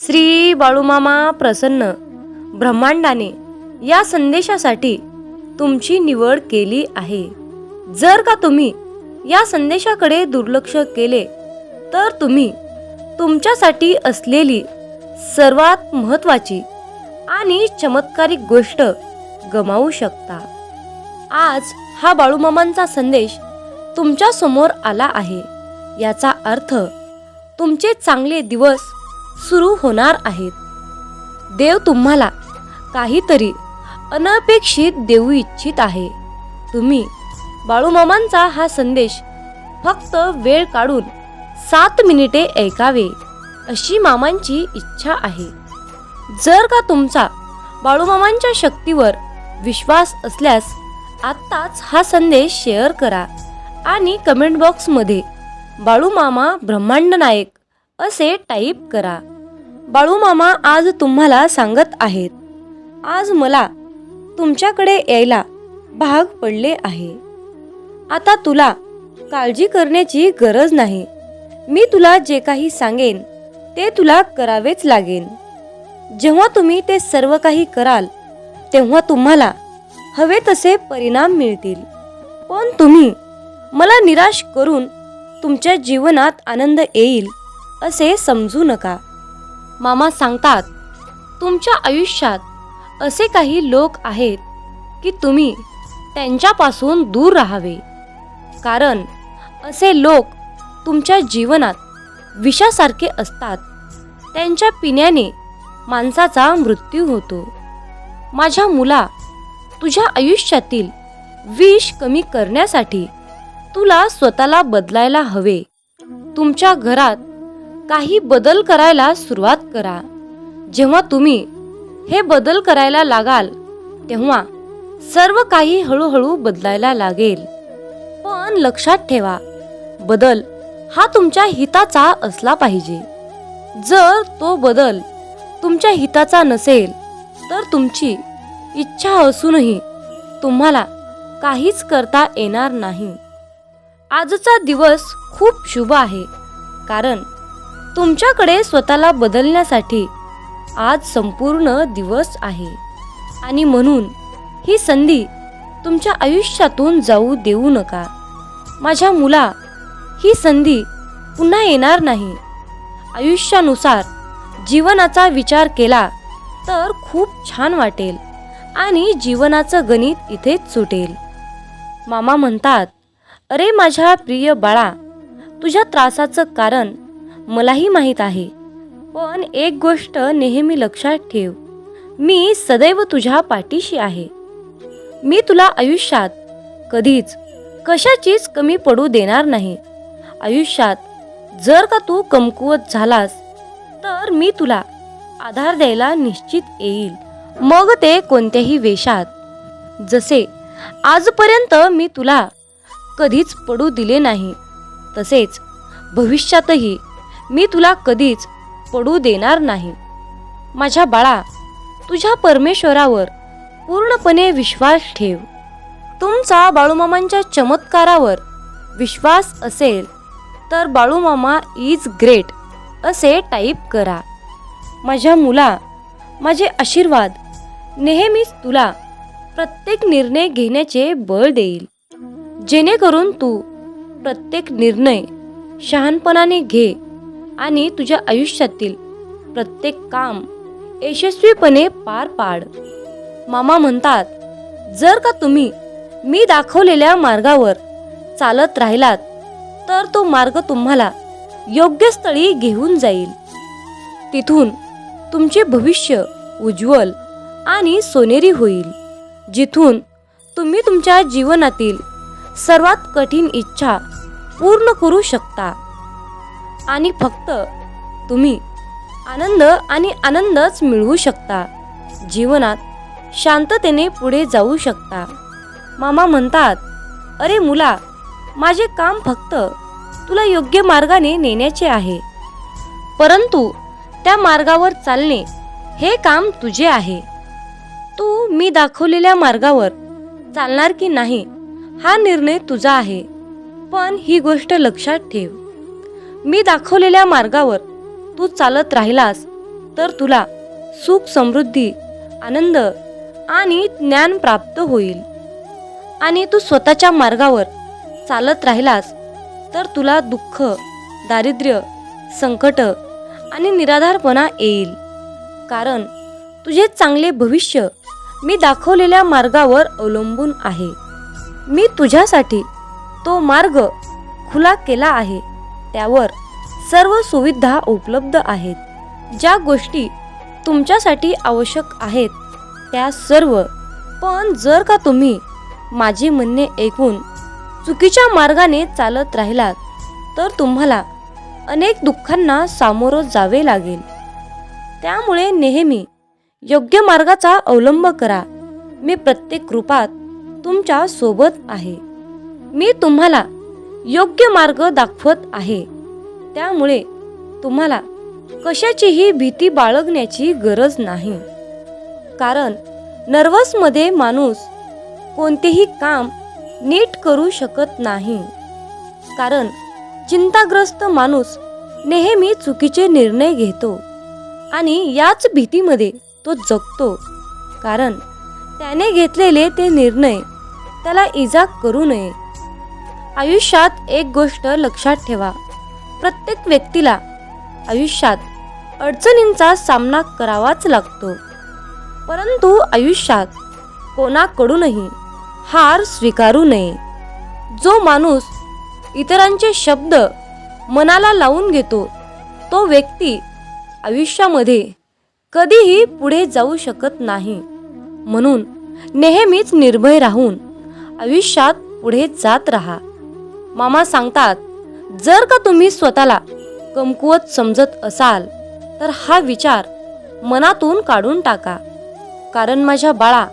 श्री बाळूमामा प्रसन्न ब्रह्मांडाने या संदेशासाठी तुमची निवड केली आहे. जर का तुम्ही या संदेशाकडे दुर्लक्ष केले तर तुम्ही तुमच्यासाठी असलेली सर्वात महत्त्वाची आणि चमत्कारिक गोष्ट गमावू शकता. आज हा बाळूमामांचा संदेश तुमच्यासमोर आला आहे. याचा अर्थ तुमचे चांगले दिवस सुरू होणार आहेत. देव तुम्हाला काहीतरी अनपेक्षित देऊ इच्छित आहे. तुम्ही बाळूमामांचा हा संदेश फक्त वेळ काढून सात मिनिटे ऐकावे अशी मामांची इच्छा आहे. जर का तुमचा बाळूमामांच्या शक्तीवर विश्वास असल्यास आत्ताच हा संदेश शेअर करा आणि कमेंट बॉक्समध्ये बाळूमामा ब्रह्मांड नायक असे टाईप करा. बाळूमामा आज तुम्हाला सांगत आहेत. आज मला तुमच्याकडे यायला भाग पडले आहे. आता तुला काळजी करण्याची गरज नाही. मी तुला जे काही सांगेन ते तुला करावेच लागेल जेव्हा तुम्ही ते सर्व काही कराल तेव्हा तुम्हाला हवे तसे परिणाम मिळतील. पण तुम्ही मला निराश करून तुमच्या जीवनात आनंद येईल असे समजू नका. मामा सांगतात तुमच्या आयुष्यात असे काही लोक आहेत की तुम्ही त्यांच्यापासून दूर राहावे. कारण असे लोक तुमच्या जीवनात विषासारखे असतात. त्यांच्या पिण्याने माणसाचा मृत्यू होतो. माझ्या मुला तुझ्या आयुष्यातील विष कमी करण्यासाठी तुला स्वतःला बदलायला हवे. तुमच्या घरात काही बदल करायला सुरुवात करा. जेव्हा तुम्ही हे बदल करायला लागाल तेव्हा सर्व काही हळूहळू बदलायला लागेल. पण लक्षात ठेवा बदल हा तुमच्या हिताचा असला पाहिजे. जर तो बदल तुमच्या हिताचा नसेल तर तुमची इच्छा असूनही तुम्हाला काहीच करता येणार नाही. आजचा दिवस खूप शुभ आहे कारण तुमच्याकडे स्वतःला बदलण्यासाठी आज संपूर्ण दिवस आहे. आणि म्हणून ही संधी तुमच्या आयुष्यातून जाऊ देऊ नका. माझ्या मुला ही संधी पुन्हा येणार नाही. आयुष्यानुसार जीवनाचा विचार केला तर खूप छान वाटेल आणि जीवनाचं गणित इथेच सुटेल. मामा म्हणतात अरे माझ्या प्रिय बाळा तुझ्या त्रासाचं कारण मलाही माहीत आहे. पण एक गोष्ट नेहमी लक्षात ठेव. मी सदैव तुझ्या पाठीशी आहे. मी तुला आयुष्यात कधीच कशाचीच कमी पडू देणार नाही. आयुष्यात जर का तू कमकुवत झालास तर मी तुला आधार द्यायला निश्चित येईल. मग ते कोणत्याही वेशात जसे आजपर्यंत मी तुला कधीच पडू दिले नाही तसेच भविष्यातही मी तुला कधीच पडू देणार नाही. माझ्या बाळा तुझ्या परमेश्वरावर पूर्णपणे विश्वास ठेव. तुमचा बाळूमामांच्या चमत्कारावर विश्वास असेल तर बाळूमामा इज ग्रेट असे टाईप करा. माझ्या मुला माझे आशीर्वाद नेहमीच तुला प्रत्येक निर्णय घेण्याचे बळ देईल. जेणेकरून तू प्रत्येक निर्णय शहाणपणाने घे. आणि तुझ्या आयुष्यातील प्रत्येक काम यशस्वीपणे पार पाड. मामा म्हणतात जर का तुम्ही मी दाखवलेल्या मार्गावर चालत राहिलात तर तो मार्ग तुम्हाला योग्य स्थळी घेऊन जाईल. तिथून तुमचे भविष्य उज्ज्वल आणि सोनेरी होईल जिथून तुम्ही तुमच्या जीवनातील सर्वात कठीण इच्छा पूर्ण करू शकता. आणि फक्त तुम्ही आनंद आणि आनंदच मिळवू शकता. जीवनात शांततेने पुढे जाऊ शकता. मामा म्हणतात अरे मुला माझे काम फक्त तुला योग्य मार्गाने नेण्याचे आहे. परंतु त्या मार्गावर चालणे हे काम तुझे आहे. तू मी दाखवलेल्या मार्गावर चालणार की नाही हा निर्णय तुझा आहे. पण ही गोष्ट लक्षात ठेव. मी दाखवलेल्या मार्गावर तू चालत राहिलास तर तुला सुख समृद्धी आनंद आणि ज्ञान प्राप्त होईल. आणि तू स्वतःच्या मार्गावर चालत राहिलास तर तुला दुःख दारिद्र्य संकट आणि निराधारपणा येईल. कारण तुझे चांगले भविष्य मी दाखवलेल्या मार्गावर अवलंबून आहे. मी तुझ्यासाठी तो मार्ग खुला केला आहे. त्यावर सर्व सुविधा उपलब्ध आहेत. ज्या गोष्टी तुमच्यासाठी आवश्यक आहेत त्या सर्व. पण जर का तुम्ही माझे म्हणणे ऐकून चुकीच्या मार्गाने चालत राहिलात तर तुम्हाला अनेक दुःखांना सामोरं जावे लागेल. त्यामुळे नेहमी योग्य मार्गाचा अवलंब करा. मी प्रत्येक रूपात तुमच्यासोबत आहे. मी तुम्हाला योग्य मार्ग दाखवत आहे. त्यामुळे तुम्हाला कशाचीही भीती बाळगण्याची गरज नाही. कारण नर्वसमध्ये माणूस कोणतेही काम नीट करू शकत नाही. कारण चिंताग्रस्त माणूस नेहमी चुकीचे निर्णय घेतो आणि याच भीतीमध्ये तो जगतो. कारण त्याने घेतलेले ते निर्णय त्याला इजा करू नये. आयुष्यात एक गोष्ट लक्षात ठेवा. प्रत्येक व्यक्तीला आयुष्यात अडचणींचा सामना करावाच लागतो. परंतु आयुष्यात कोणाकडूनही हार स्वीकारू नये. जो माणूस इतरांचे शब्द मनाला लावून घेतो तो व्यक्ती आयुष्यामध्ये कधीही पुढे जाऊ शकत नाही. म्हणून नेहमीच निर्भय राहून आयुष्यात पुढे जात राहा. मामा सांगतात जर का तुम्ही स्वतःला कमकुवत समजत असाल तर हा विचार मनातून काढून टाका. कारण माझ्या बाळा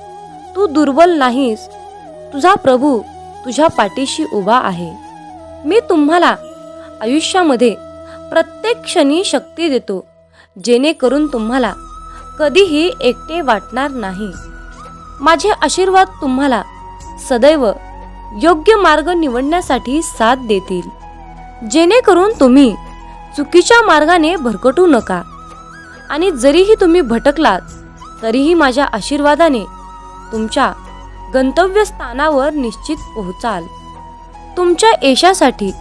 तू दुर्बल नाहीस. तुझा प्रभू तुझ्या पाठीशी उभा आहे. मी तुम्हाला आयुष्यामध्ये प्रत्येक क्षणी शक्ती देतो जेणेकरून तुम्हाला कधीही एकटे वाटणार नाही. माझे आशीर्वाद तुम्हाला सदैव योग्य मार्ग निवडण्यासाठी साथ देतील. जेणेकरून तुम्ही चुकीच्या मार्गाने भरकटू नका. आणि जरीही तुम्ही भटकलात तरीही माझ्या आशीर्वादाने तुमच्या गंतव्यस्थानावर निश्चित पोहोचाल. तुमच्या यशासाठी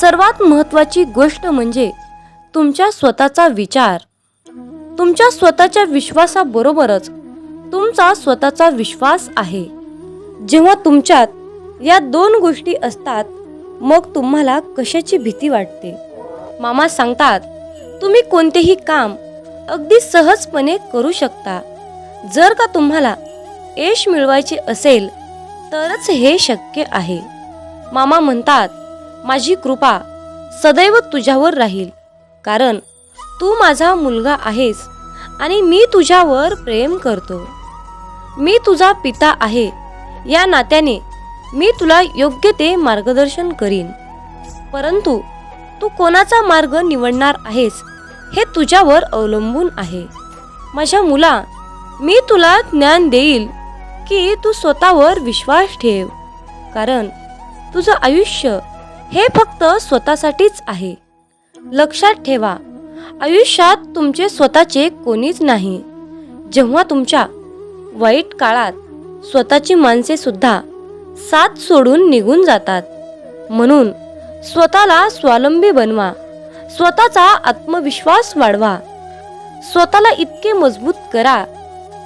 सर्वात महत्त्वाची गोष्ट म्हणजे तुमच्या स्वतःचा विचार. तुमच्या स्वतःच्या विश्वासाबरोबरच तुमचा स्वतःचा विश्वास आहे. जेव्हा तुमच्यात या दोन गोष्टी असतात मग तुम्हाला कशाची भीती वाटते? मामा सांगतात तुम्ही कोणतेही काम अगदी सहजपणे करू शकता. जर का तुम्हाला यश मिळवायचे असेल तरच हे शक्य आहे. मामा म्हणतात माझी कृपा सदैव तुझ्यावर राहील कारण तू माझा मुलगा आहेस आणि मी तुझ्यावर प्रेम करतो. मी तुझा पिता आहे. या नात्याने मी तुला योग्य ते मार्गदर्शन करीन. परंतु तू कोणाचा मार्ग निवडणार आहेस हे तुझ्यावर अवलंबून आहे. माझ्या मुला मी तुला ज्ञान देईल की तू स्वतःवर विश्वास ठेव कारण तुझं आयुष्य हे फक्त स्वतःसाठीच आहे. लक्षात ठेवा आयुष्यात तुमचे स्वतःचे कोणीच नाही. जेव्हा तुमच्या वाईट काळात स्वतःची माणसेसुद्धा साथ सोडून निघून जातात. म्हणून स्वतःला स्वावलंबी बनवा. स्वतःचा आत्मविश्वास वाढवा. स्वतःला इतके मजबूत करा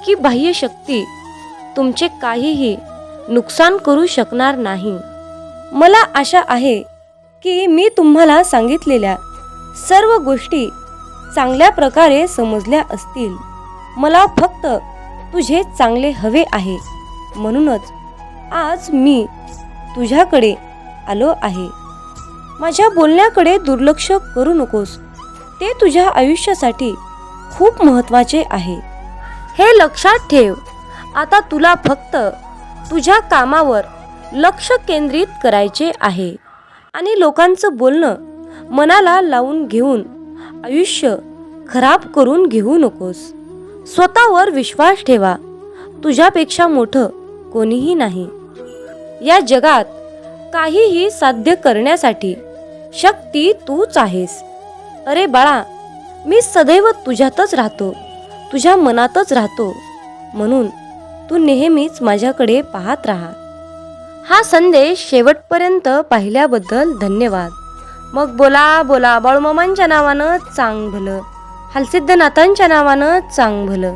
की बाह्य शक्ती तुमचे काहीही नुकसान करू शकणार नाही. मला आशा आहे की मी तुम्हाला सांगितलेल्या सर्व गोष्टी चांगल्या प्रकारे समजल्या असतील. मला फक्त तुझे चांगले हवे आहे. म्हणूनच आज मी तुझ्याकडे आलो आहे. माझ्या बोलण्याकडे दुर्लक्ष करू नकोस. ते तुझ्या आयुष्यासाठी खूप महत्त्वाचे आहे. हे लक्षात ठेव. आता तुला फक्त तुझ्या कामावर लक्ष केंद्रित करायचे आहे. आणि लोकांचं बोलणं मनाला लावून घेऊन आयुष्य खराब करून घेऊ नकोस. स्वतःवर विश्वास ठेवा. तुझ्यापेक्षा मोठं कोणीही नाही. या जगात काहीही साध्य करण्यासाठी शक्ती तूच आहेस. अरे बाळा मी सदैव तुझ्यातच राहतो तुझ्या मनातच राहतो म्हणून तू नेहमीच माझ्याकडे पाहत राहा. हा संदेश शेवटपर्यंत पाहिल्याबद्दल धन्यवाद. मग बोला बोला बाळूमामांच्या नावानं चांग भलं हलसिद्धनाथांच्या नावानं चांग भलं.